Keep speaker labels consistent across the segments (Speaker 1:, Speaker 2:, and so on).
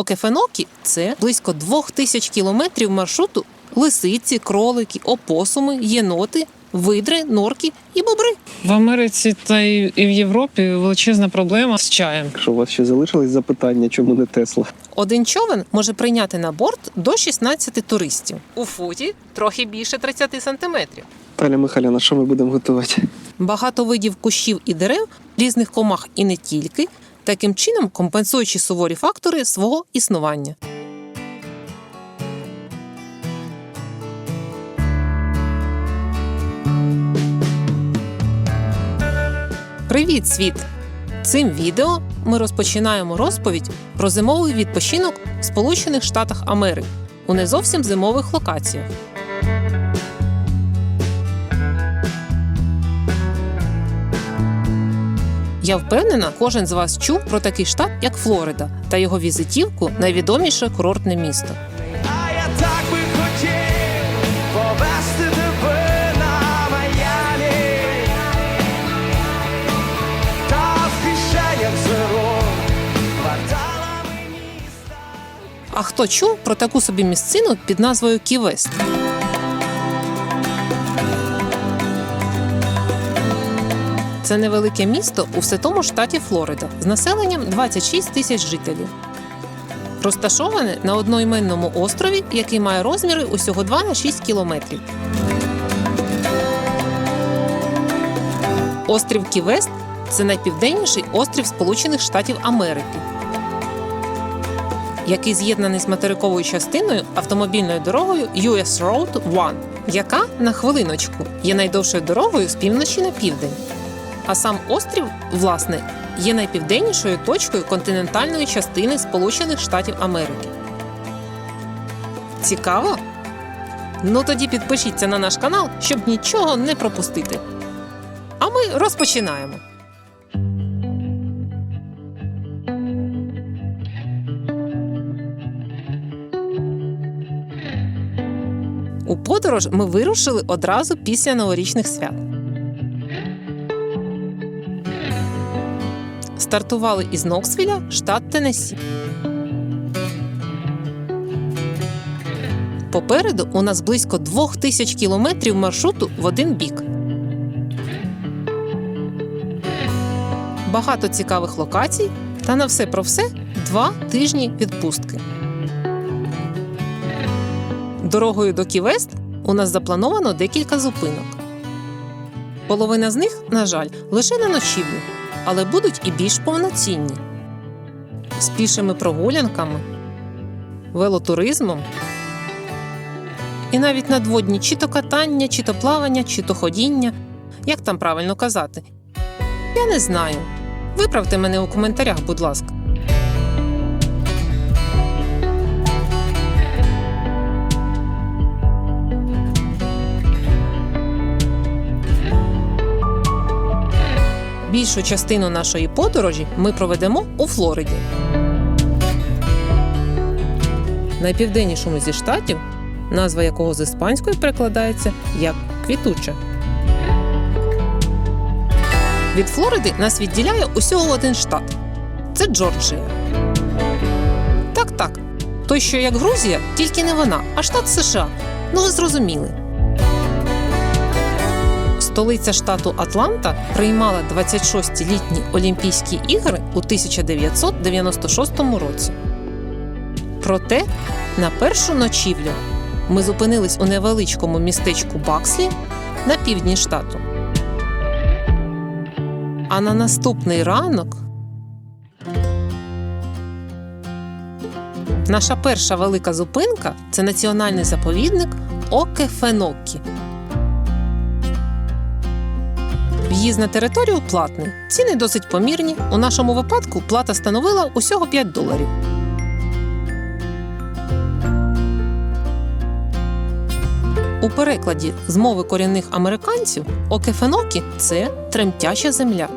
Speaker 1: Окефенокі це близько двох тисяч кілометрів маршруту лисиці, кролики, опосуми, єноти, видри, норки і бобри.
Speaker 2: В Америці та і в Європі величезна проблема з чаєм.
Speaker 3: Якщо у вас ще залишились запитання, чому не Тесла?
Speaker 1: Один човен може прийняти на борт до 16 туристів. У футі трохи більше 30 сантиметрів.
Speaker 3: Таля Михайлівна, що ми будемо готувати?
Speaker 1: Багато видів кущів і дерев, різних комах і не тільки, таким чином компенсуючи суворі фактори свого існування. Привіт, світ! Цим відео ми розпочинаємо розповідь про зимовий відпочинок в Сполучених Штатах Америки у не зовсім зимових локаціях. Я впевнена, кожен з вас чув про такий штат, як Флорида, та його візитівку найвідоміше курортне місто.
Speaker 4: А я так би хотів повести тебе на Майамі Та в кишенях зеро кварталами міста
Speaker 1: А хто чув про таку собі місцину під назвою Ківест? Це невелике місто у все тому штаті Флорида з населенням 26 тисяч жителів. Розташоване на одноіменному острові, який має розміри усього 2 на 6 кілометрів. Острів Ківест це найпівденніший острів Сполучених Штатів Америки, який з'єднаний з материковою частиною автомобільною дорогою US Road 1, яка на хвилиночку є найдовшою дорогою з півночі на південь. А сам острів, власне, є найпівденнішою точкою континентальної частини Сполучених Штатів Америки. Цікаво? Ну тоді підпишіться на наш канал, щоб нічого не пропустити. А ми розпочинаємо. У подорож ми вирушили одразу після новорічних свят. Стартували із Ноксвіля, штат Теннессі. Попереду у нас близько двох тисяч кілометрів маршруту в один бік. Багато цікавих локацій та на все про все два тижні відпустки. Дорогою до Ківест у нас заплановано декілька зупинок. Половина з них, на жаль, лише на ночівлю, але будуть і більш повноцінні. З пішими прогулянками, велотуризмом і навіть надводні чи то катання, чи то плавання, чи то ходіння. Як там правильно казати? Я не знаю. Виправте мене у коментарях, будь ласка. Більшу частину нашої подорожі ми проведемо у Флориді. Найпівденнішому зі штатів, назва якого з іспанської перекладається як квітуча. Від Флориди нас відділяє усього один штат це Джорджія. Так, так. Той, що як Грузія, тільки не вона, а штат США. Ну, ви зрозуміли. Столиця штату Атланта приймала 26-ті літні Олімпійські ігри у 1996 році. Проте на першу ночівлю ми зупинились у невеличкому містечку Бакслі на півдні штату. А на наступний ранок наша перша велика зупинка це національний заповідник Окефенокі. В'їзд на територію платний. Ціни досить помірні. У нашому випадку плата становила усього 5 доларів. У перекладі з мови корінних американців Окефенокі це тремтяча земля.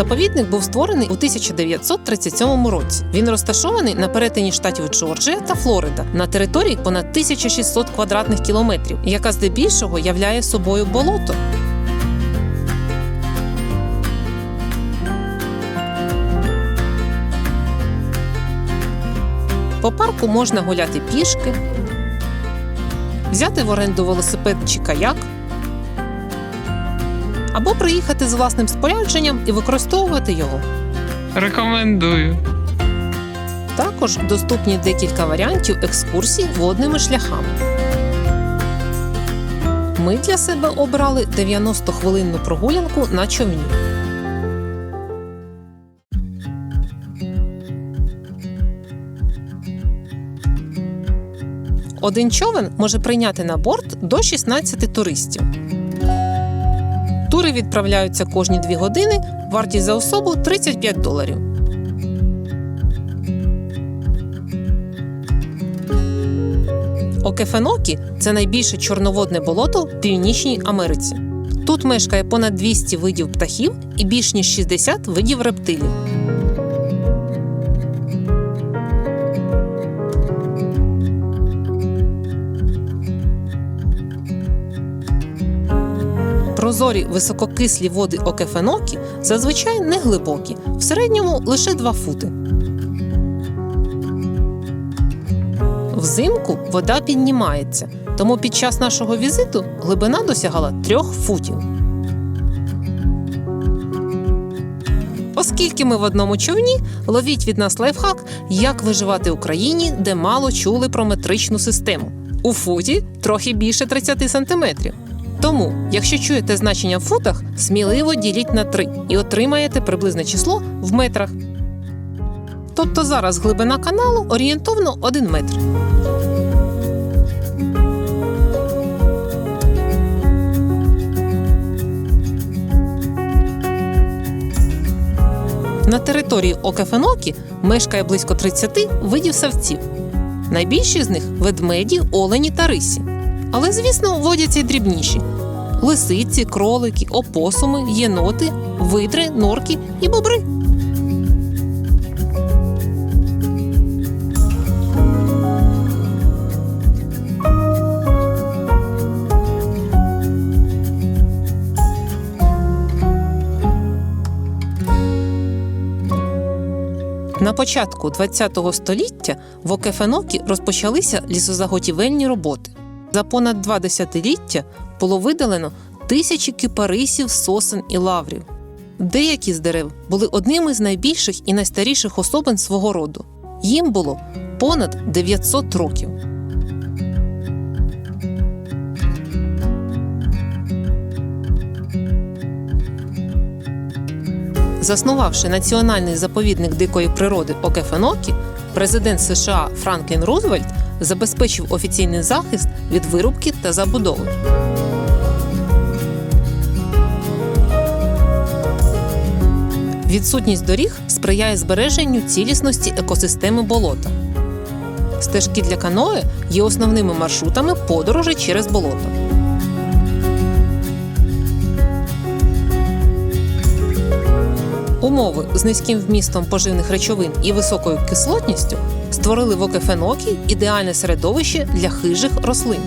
Speaker 1: Заповідник був створений у 1937 році. Він розташований на перетині штатів Джорджія та Флорида на території понад 1600 квадратних кілометрів, яка здебільшого являє собою болото. По парку можна гуляти пішки, взяти в оренду велосипед чи каяк або приїхати з власним спорядженням і використовувати його.
Speaker 2: Рекомендую.
Speaker 1: Також доступні декілька варіантів екскурсій водними шляхами. Ми для себе обрали 90-хвилинну прогулянку на човні. Один човен може прийняти на борт до 16 туристів. Тури відправляються кожні 2 години, вартість за особу 35 доларів. Окефенокі це найбільше чорноводне болото в Північній Америці. Тут мешкає понад 200 видів птахів і більш ніж 60 видів рептилій. Прозорі висококислі води Окефенокі зазвичай не глибокі, в середньому лише 2 фути. Взимку вода піднімається, тому під час нашого візиту глибина досягала трьох футів. Оскільки ми в одному човні, ловіть від нас лайфхак, як виживати в країні, де мало чули про метричну систему. У футі трохи більше 30 сантиметрів. Тому, якщо чуєте значення в футах, сміливо діліть на 3 і отримаєте приблизне число в метрах. Тобто зараз глибина каналу орієнтовно 1 метр. На території Окефенокі мешкає близько 30 видів савців. Найбільші з них ведмеді, олені та рисі. Але, звісно, водяться й дрібніші: лисиці, кролики, опосуми, єноти, видри, норки і бобри. На початку ХХ століття в Окефенокі розпочалися лісозаготівельні роботи. За понад два десятиліття було видалено тисячі кипарисів, сосен і лаврів. Деякі з дерев були одними з найбільших і найстаріших особин свого роду. Їм було понад 900 років. Заснувавши національний заповідник дикої природи Окефенокі, президент США Франклін Рузвельт забезпечив офіційний захист від вирубки та забудови. Відсутність доріг сприяє збереженню цілісності екосистеми болота. Стежки для каное є основними маршрутами подорожі через болото. Умови з низьким вмістом поживних речовин і високою кислотністю створили в Окефенокі ідеальне середовище для хижих рослин.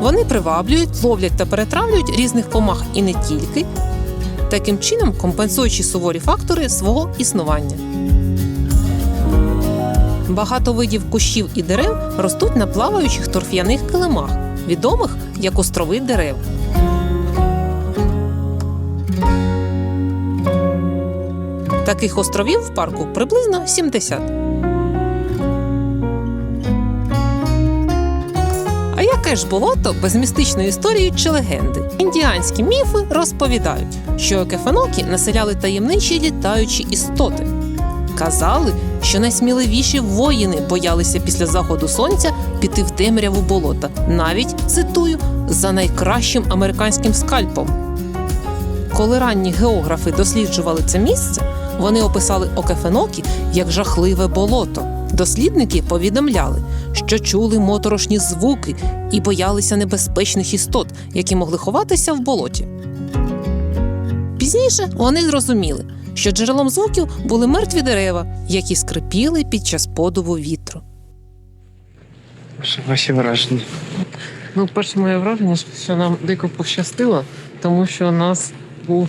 Speaker 1: Вони приваблюють, ловлять та перетравлюють різних комах і не тільки, таким чином компенсуючи суворі фактори свого існування. Багато видів кущів і дерев ростуть на плаваючих торф'яних килимах, відомих як острови дерев. Таких островів в парку приблизно 70. А яке ж болото без містичної історії чи легенди? Індіанські міфи розповідають, що Окефенокі населяли таємничі літаючі істоти. Казали, що найсміливіші воїни боялися після заходу сонця піти в темряву болота, навіть цитую за найкращим американським скальпом. Коли ранні географи досліджували це місце, вони описали Окефенокі як жахливе болото. Дослідники повідомляли, що чули моторошні звуки і боялися небезпечних істот, які могли ховатися в болоті. Пізніше вони зрозуміли, що джерелом звуків були мертві дерева, які скрипіли під час подуву вітру.
Speaker 3: Ваші враження?
Speaker 2: Ну, перше моє враження, що нам дико пощастило, тому що у нас був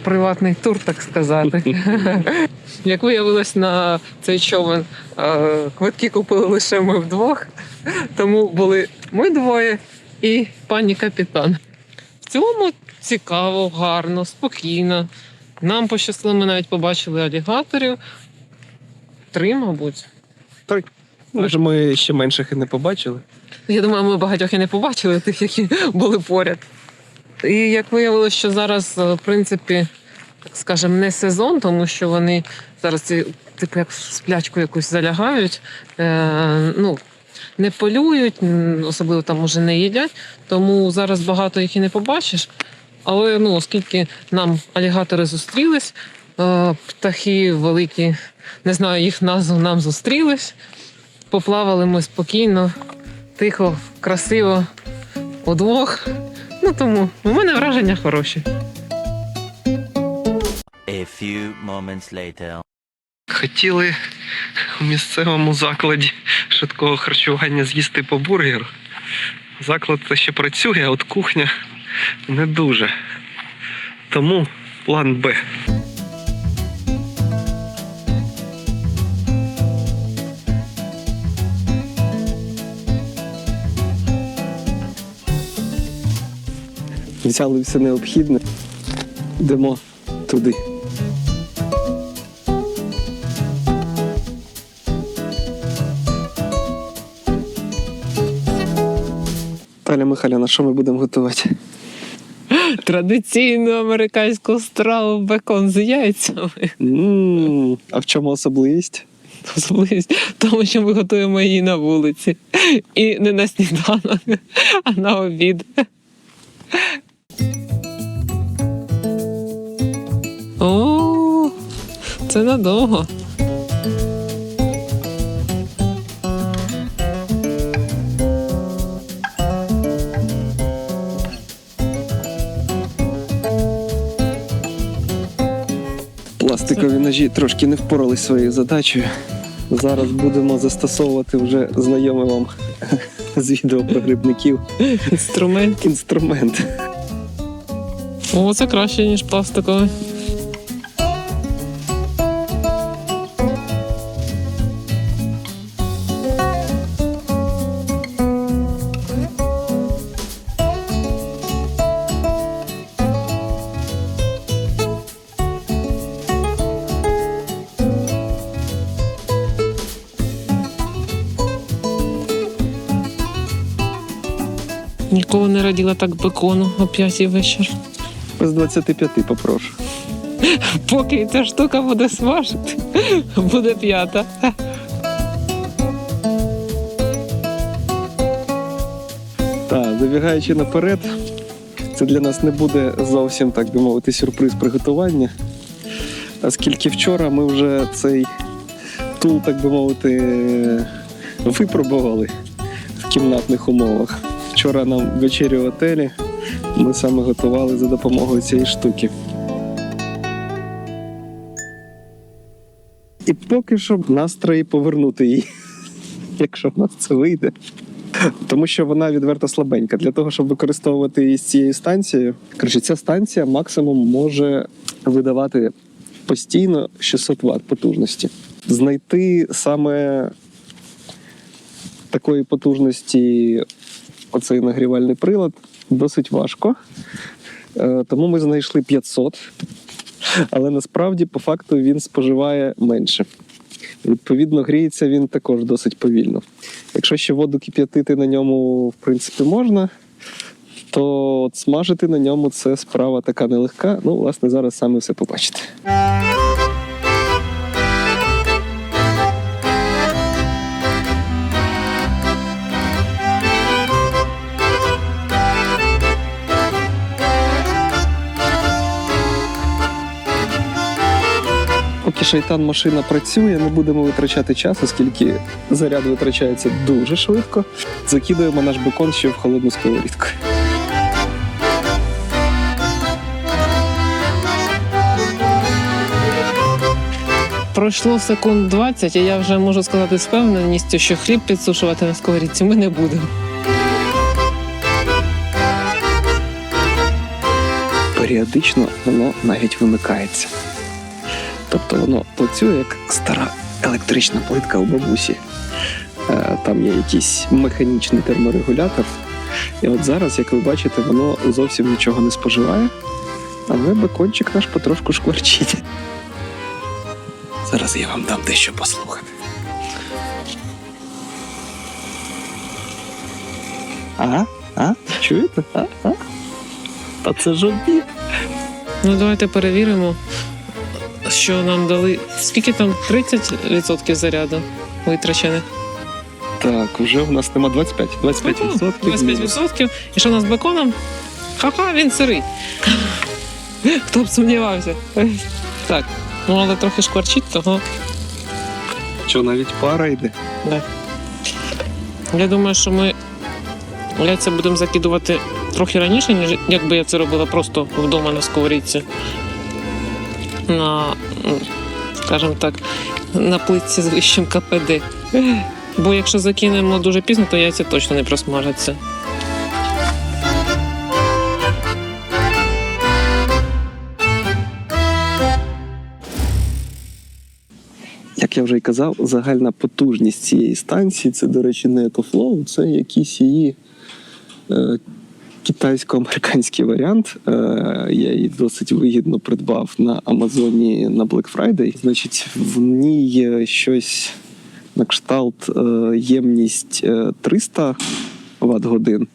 Speaker 2: приватний тур, так сказати. Як виявилось на цей човен, е, квитки купили лише ми вдвох, тому були ми двоє і пані капітан. В цілому цікаво, гарно, спокійно. Нам пощастило, ми навіть побачили алігаторів. Три, мабуть.
Speaker 3: Може, ми ще менших і не побачили.
Speaker 2: Я думаю, ми багатьох і не побачили тих, які були поряд. І як виявилося, що зараз, е, в принципі, так скажемо, не сезон, тому що вони зараз типу, як сплячку якусь залягають, е, ну, не полюють, особливо там може не їдять, тому зараз багато їх і не побачиш. Але ну, оскільки нам алігатори зустрілись, е, птахи великі, не знаю їх назву, нам зустрілись. Поплавали ми спокійно, тихо, красиво, удвох. Ну тому у мене враження хороші.
Speaker 5: A few moments later.
Speaker 3: Хотіли у місцевому закладі швидкого харчування з'їсти по бургеру. Заклад ще працює, а от кухня не дуже. Тому план Б. Взяли все необхідне. Йдемо туди. Таля Михайлівна, що ми будемо готувати?
Speaker 2: Традиційну американську страву бекон з яйцями.
Speaker 3: м а в чому особливість?
Speaker 2: Особливість в тому, що ми готуємо її на вулиці. І не на сніданок, а на обід. О, це надовго.
Speaker 3: Пластикові ножі трошки не впоралися зі своєю задачею. Зараз будемо застосовувати вже знайомий вам з відео про грибників
Speaker 2: Інструмент.
Speaker 3: інструмент.
Speaker 2: О, це краще, ніж пластиковий. Ніколи не раділа так бекону о п'ятій вечір.
Speaker 3: З 25 попрошу.
Speaker 2: Поки ця штука буде смажити, буде п'ята.
Speaker 3: Так, забігаючи наперед, це для нас не буде зовсім, так би мовити, сюрприз приготування. Оскільки вчора ми вже цей тул, так би мовити, випробували в кімнатних умовах. Вчора нам вечерю в готелі ми саме готували за допомогою цієї штуки. І поки що настрої повернути її, якщо в нас це вийде. Тому що вона відверто слабенька. Для того, щоб використовувати її з цією станцією, коротше, ця станція максимум може видавати постійно 600 Вт потужності. Знайти саме такої потужності оцей нагрівальний прилад досить важко. Е, Тому ми знайшли 500, але насправді по факту він споживає менше. Відповідно, гріється він також досить повільно. Якщо ще воду кип'ятити на ньому, в принципі, можна, то от смажити на ньому це справа така нелегка. Ну, власне, зараз саме все побачите. Шайтан машина працює, не будемо витрачати час, оскільки заряд витрачається дуже швидко. Закидуємо наш бекон ще в холодну сковорідку.
Speaker 2: Пройшло секунд 20, і я вже можу сказати з певненістю, що хліб підсушувати на сковорідці ми не будемо.
Speaker 3: Періодично воно навіть вимикається. Тобто воно працює як стара електрична плитка у бабусі. Е, Там є якийсь механічний терморегулятор. І от зараз, як ви бачите, воно зовсім нічого не споживає, але бекончик наш потрошку шкварчить. Зараз я вам дам дещо послухати. Ага, а? Чуєте? А? А? Та це ж обід.
Speaker 2: Ну давайте перевіримо, що нам дали. Скільки там 30% заряду витрачених?
Speaker 3: Так, вже у нас нема 25. 25%.
Speaker 2: 25%. І що у нас з беконом? Ха-ха, він сирий. Хто б сумнівався? Так, ну але трохи шкварчить, того
Speaker 3: Що навіть пара йде.
Speaker 2: я думаю, що ми яйця будемо закидувати трохи раніше, ніж якби я це робила просто вдома на сковорідці. На, скажімо так, на плитці з вищим КПД. Бо якщо закинемо дуже пізно, то яйця точно не просмажаться.
Speaker 3: Як я вже й казав, загальна потужність цієї станції це, до речі, не EcoFlow, це якийсь її е, китайсько-американський варіант. Е, я її досить вигідно придбав на Амазоні на Black Friday. Значить, в ній є щось на кшталт е, ємність е, 300 Вт годин.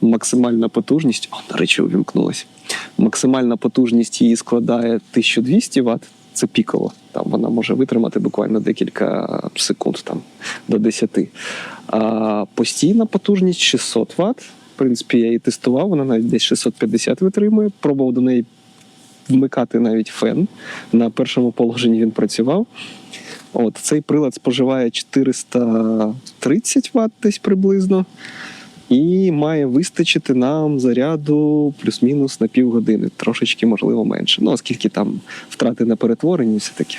Speaker 3: Максимальна потужність, о, до речі, увімкнулась. Максимальна потужність її складає 1200 Вт. Це піково. Там вона може витримати буквально декілька секунд, там до 10. А постійна потужність 600 Вт. Принципі, я її тестував, вона навіть десь 650 витримує. Пробував до неї вмикати навіть фен. На першому положенні він працював. От цей прилад споживає 430 Вт десь приблизно. І має вистачити нам заряду плюс-мінус на півгодини, трошечки, можливо, менше. Ну, оскільки там втрати на перетворенні, все таки.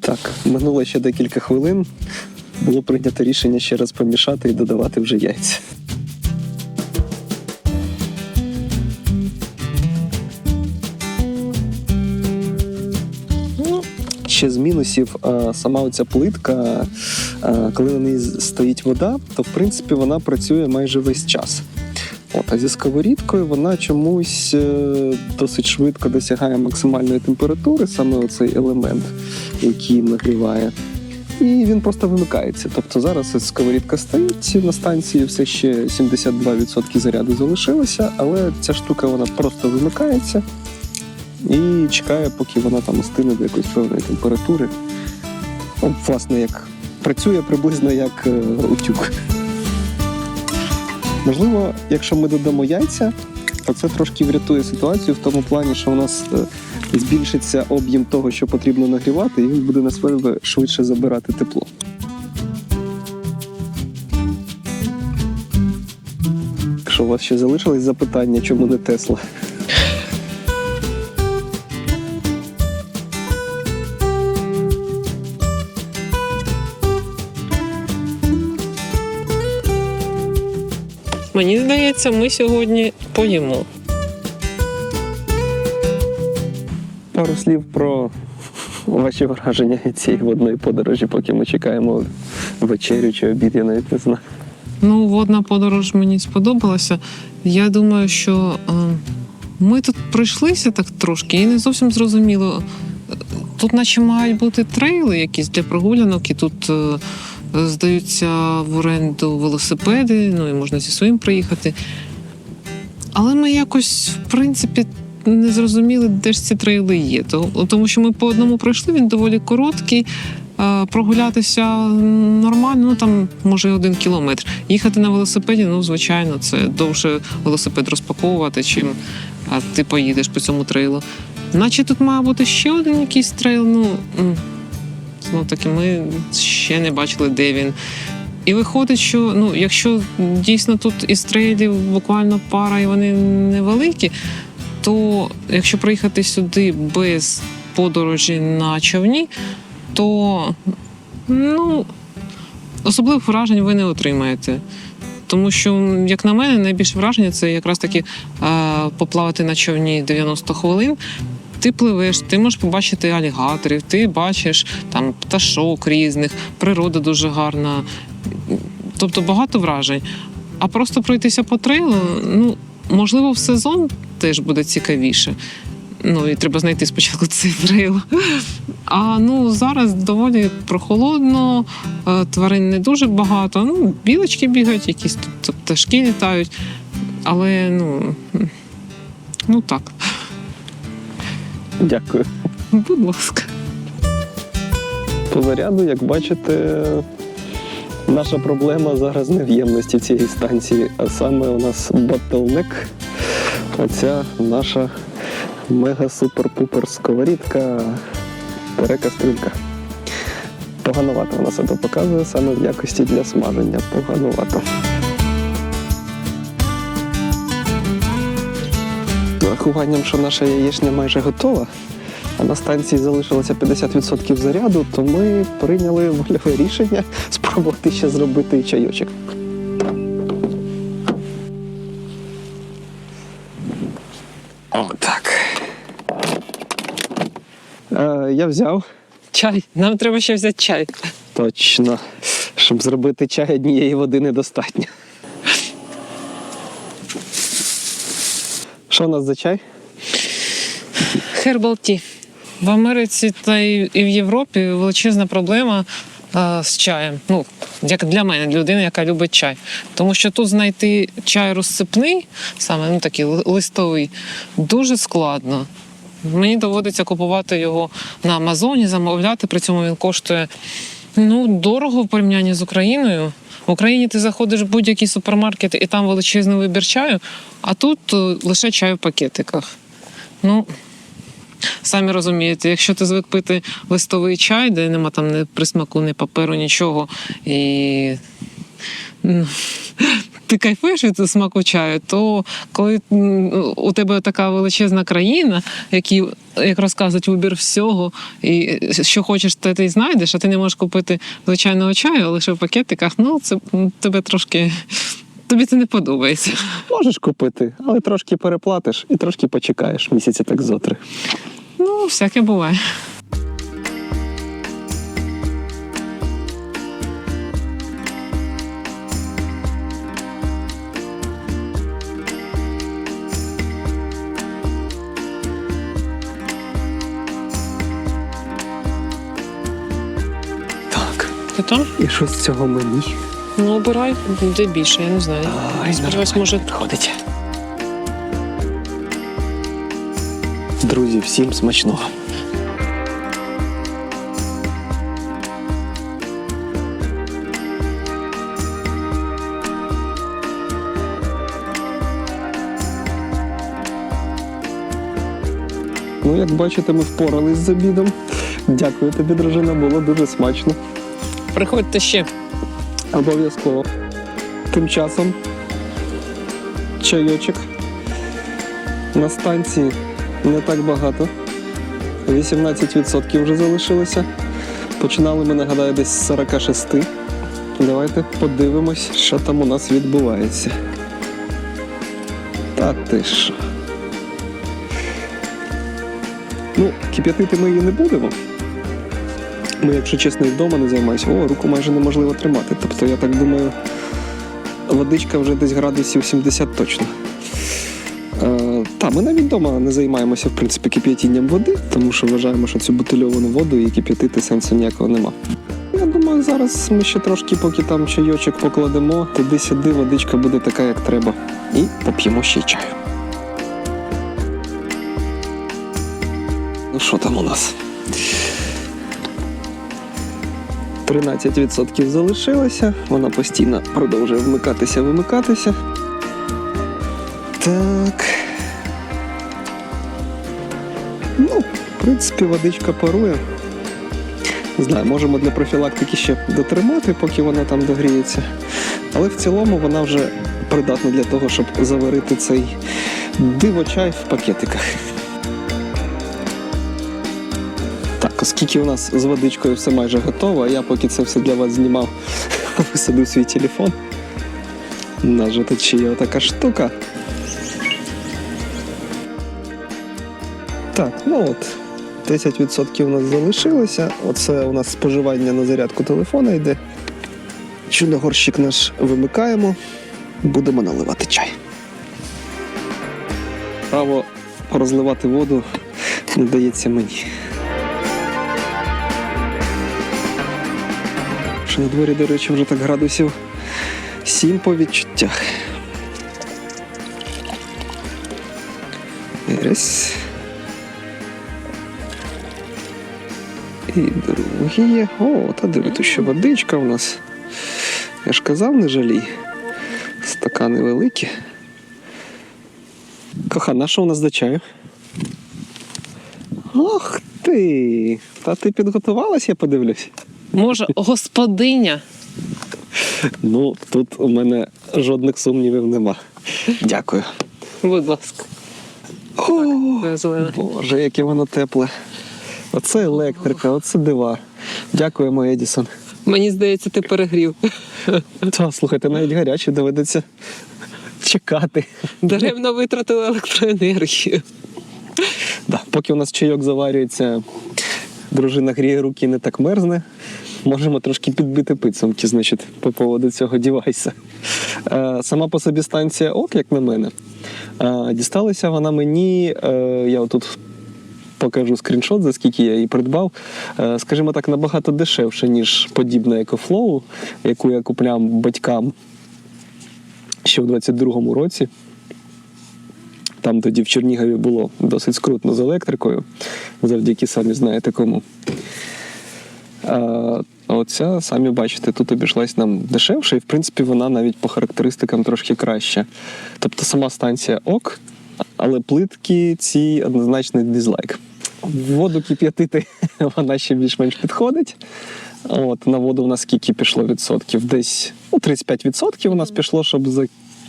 Speaker 3: Так, минуло ще декілька хвилин. Було прийнято рішення ще раз помішати і додавати вже яйця.
Speaker 2: Ну,
Speaker 3: Ще з мінусів сама оця плитка, коли на ній стоїть вода, то в принципі вона працює майже весь час. От, а зі сковорідкою вона чомусь е, досить швидко досягає максимальної температури, саме оцей елемент, який нагріває. І він просто вимикається. Тобто зараз сковорідка стоїть на станції, все ще 72% заряду залишилося, але ця штука вона просто вимикається і чекає, поки вона там остине до якоїсь певної температури. От, власне, як працює приблизно як е, утюг. Можливо, якщо ми додамо яйця, то це трошки врятує ситуацію в тому плані, що у нас е, збільшиться об'єм того, що потрібно нагрівати, і він буде на себе швидше забирати тепло. Якщо у вас ще залишились запитання, чому не Тесла?
Speaker 2: мені здається, ми сьогодні поїмо.
Speaker 3: Пару слів про ваші враження від цієї водної подорожі, поки ми чекаємо вечерю чи обід, я навіть не знаю.
Speaker 2: Ну, водна подорож мені сподобалася. Я думаю, що е, ми тут пройшлися так трошки і не зовсім зрозуміло. Е, Тут, наче, мають бути трейли якісь для прогулянок, і тут е, здаються в оренду велосипеди, ну і можна зі своїм приїхати. Але ми якось, в принципі, не зрозуміли, де ж ці трейли є. То- Тому що ми по одному пройшли, він доволі короткий. Прогулятися нормально, ну там може один кілометр. Їхати на велосипеді, ну звичайно, це довше велосипед розпаковувати, чим а ти поїдеш по цьому трейлу. Наче тут має бути ще один якийсь трейл. Ну ну таки ми ще не бачили, де він. І виходить, що ну, якщо дійсно тут із трейлів буквально пара і вони невеликі, то якщо приїхати сюди без подорожі на човні, то ну, особливих вражень ви не отримаєте. Тому що, як на мене, найбільше враження це якраз таки е, поплавати на човні 90 хвилин. Ти пливеш, ти можеш побачити алігаторів, ти бачиш там пташок різних, природа дуже гарна. Тобто багато вражень. А просто пройтися по трейлу, ну, можливо, в сезон теж буде цікавіше. Ну і треба знайти спочатку цей трейл. А ну зараз доволі прохолодно, е, тварин не дуже багато. Ну, білочки бігають, якісь тут пташки літають. Але ну, ну так,
Speaker 3: Дякую.
Speaker 2: будь ласка.
Speaker 3: По заряду, як бачите, наша проблема зараз не в ємності цієї станції, а саме у нас боттелнек. Оця наша мега-супер-пупер сковорідка перекастрюлька. Поганувато вона себе показує саме в якості для смаження. Поганувато. З що наша яєчня майже готова, на станції залишилося 50% заряду, то ми прийняли вольове рішення спробувати ще зробити чайочок. Отак. Е, я взяв
Speaker 2: Чай, нам треба ще взяти чай.
Speaker 3: точно. Щоб зробити чай однієї води недостатньо. Що у нас за чай?
Speaker 2: Herbal Tea. В Америці та і в Європі величезна проблема з чаєм. Ну, як для мене, для людини, яка любить чай. Тому що тут знайти чай розсипний, саме ну, такий листовий, дуже складно. Мені доводиться купувати його на Амазоні, замовляти, при цьому він коштує ну, дорого в порівнянні з Україною. В Україні ти заходиш в будь-який супермаркет і там величезний вибір чаю, а тут е, лише чай в пакетиках. Ну, Самі розумієте, якщо ти звик пити листовий чай, де нема там ні присмаку, ні паперу, нічого, і ну, ти кайфуєш від смаку чаю, то коли у тебе така величезна країна, які, як розказують, вибір всього, і що хочеш, те ти знайдеш, а ти не можеш купити звичайного чаю, а лише в пакетиках, ну це тебе трошки. Тобі це не подобається.
Speaker 3: Можеш купити, але трошки переплатиш і трошки почекаєш місяці так зо три.
Speaker 2: Ну, всяке буває.
Speaker 3: Так.
Speaker 2: Ти там?
Speaker 3: І що з цього мені?
Speaker 2: Ну, обирай, де більше, я не знаю. Сподіваюсь, може.
Speaker 3: Підходить. Друзі, всім смачного. Ну, як бачите, ми впорались з обідом. Дякую тобі, дружина, було дуже смачно.
Speaker 2: Приходьте ще.
Speaker 3: Обов'язково. Тим часом чайочок на станції не так багато. 18% вже залишилося. Починали ми, нагадаю, десь з 46. Давайте подивимось, що там у нас відбувається. Та ти що? Ну, кип'ятити ми її не будемо. Ми, якщо чесно, і вдома не займаємося. О, руку майже неможливо тримати. Тобто, я так думаю, водичка вже десь градусів 70 точно. Е, та, ми навіть вдома не займаємося, в принципі, кип'ятінням води, тому що вважаємо, що цю бутильовану воду і кип'ятити сенсу ніякого нема. Я думаю, зараз ми ще трошки, поки там чайочок покладемо, туди-сюди водичка буде така, як треба. І поп'ємо ще й чаю. Ну що там у нас? 13% залишилося, вона постійно продовжує вмикатися, вимикатися. Так. Ну, в принципі, водичка парує. Не знаю, можемо для профілактики ще дотримати, поки вона там догріється. Але в цілому вона вже придатна для того, щоб заварити цей диво-чай в пакетиках. Оскільки у нас з водичкою все майже готово, а я поки це все для вас знімав, висадив свій телефон. У нас же така штука. Так, ну от. 10% у нас залишилося. Оце у нас споживання на зарядку телефона йде. Чудо-горщик наш вимикаємо. Будемо наливати чай. Право розливати воду не дається мені. Що на дворі, до речі, вже так градусів 7 по відчуттях. І другий. О, та диви, тут ще водичка у нас. Я ж казав, не жалій. Стакани великі. Кохана, що у нас до чаю? Ох ти! Та ти підготувалась, я подивлюсь.
Speaker 1: Може, господиня?
Speaker 3: Ну, тут у мене жодних сумнівів нема. Дякую.
Speaker 1: Будь ласка,
Speaker 3: О. Боже, яке воно тепле. Оце електрика, оце дива. Дякуємо, Едісон.
Speaker 1: Мені здається, ти перегрів.
Speaker 3: Та, слухайте, навіть гаряче доведеться чекати.
Speaker 1: Даремно витратили електроенергію.
Speaker 3: Да, поки у нас чайок заварюється, дружина гріє руки, не так мерзне. Можемо трошки підбити підсумки, значить, по поводу цього дівайса. Е, сама по собі станція ок, як на мене. Е, дісталася вона мені, е, я тут покажу скріншот, за скільки я її придбав. Скажімо так, набагато дешевше, ніж подібна EcoFlow, яку я купляв батькам ще в 22-му році. Там тоді в Чернігові було досить скрутно з електрикою, завдяки самі знаєте кому. А оця, самі бачите, тут обійшлась нам дешевше, і в принципі вона навіть по характеристикам трошки краща. Тобто сама станція ок, але плитки ці однозначно дизлайк. Воду кип'ятити вона ще більш-менш підходить. От, на воду у нас скільки пішло відсотків? Десь ну, 35% у нас пішло, щоб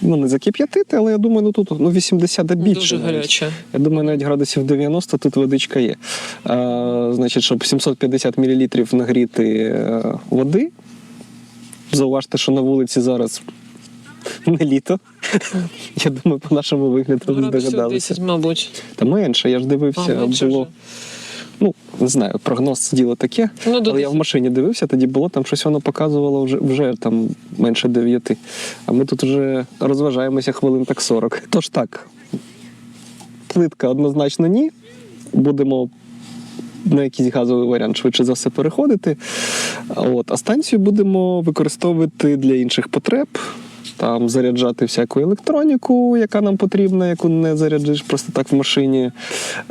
Speaker 3: ну, не закип'ятити, але я думаю, ну тут ну, 80 а більше.
Speaker 1: Дуже гаряча.
Speaker 3: Я думаю, навіть градусів 90 тут водичка є. А, значить, щоб 750 мл нагріти е, води. Зауважте, що на вулиці зараз не літо. Я думаю, по нашому вигляду ви
Speaker 1: Градусів
Speaker 3: здогадалися.
Speaker 1: 10, мабуть.
Speaker 3: Та менше, я ж дивився,
Speaker 1: А,
Speaker 3: було. Ну, не знаю, прогноз діло таке.
Speaker 1: Ну,
Speaker 3: але я в машині дивився, тоді було там щось воно показувало вже, вже там менше 9. А ми тут вже розважаємося хвилин так 40. Тож так, плитка однозначно ні. Будемо на якийсь газовий варіант швидше за все переходити. От, а станцію будемо використовувати для інших потреб. Там заряджати всяку електроніку, яка нам потрібна, яку не заряджиш просто так в машині.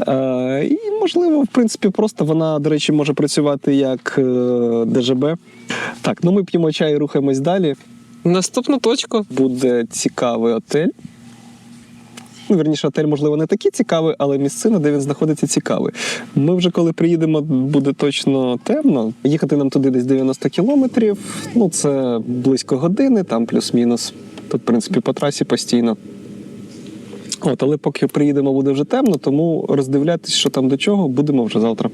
Speaker 3: Е, і, можливо, в принципі, просто вона, до речі, може працювати як е, ДЖБ. Так, ну ми п'ємо чай і рухаємось далі.
Speaker 1: Наступну точку.
Speaker 3: Буде цікавий отель. Ну, верніше, отель, можливо, не такий цікавий, але місцина, де він знаходиться, цікавий. Ми вже коли приїдемо, буде точно темно. Їхати нам туди десь 90 кілометрів. Ну, це близько години, там плюс-мінус. Тут, в принципі, по трасі постійно. От, але поки приїдемо, буде вже темно, тому роздивлятись, що там до чого, будемо вже завтра.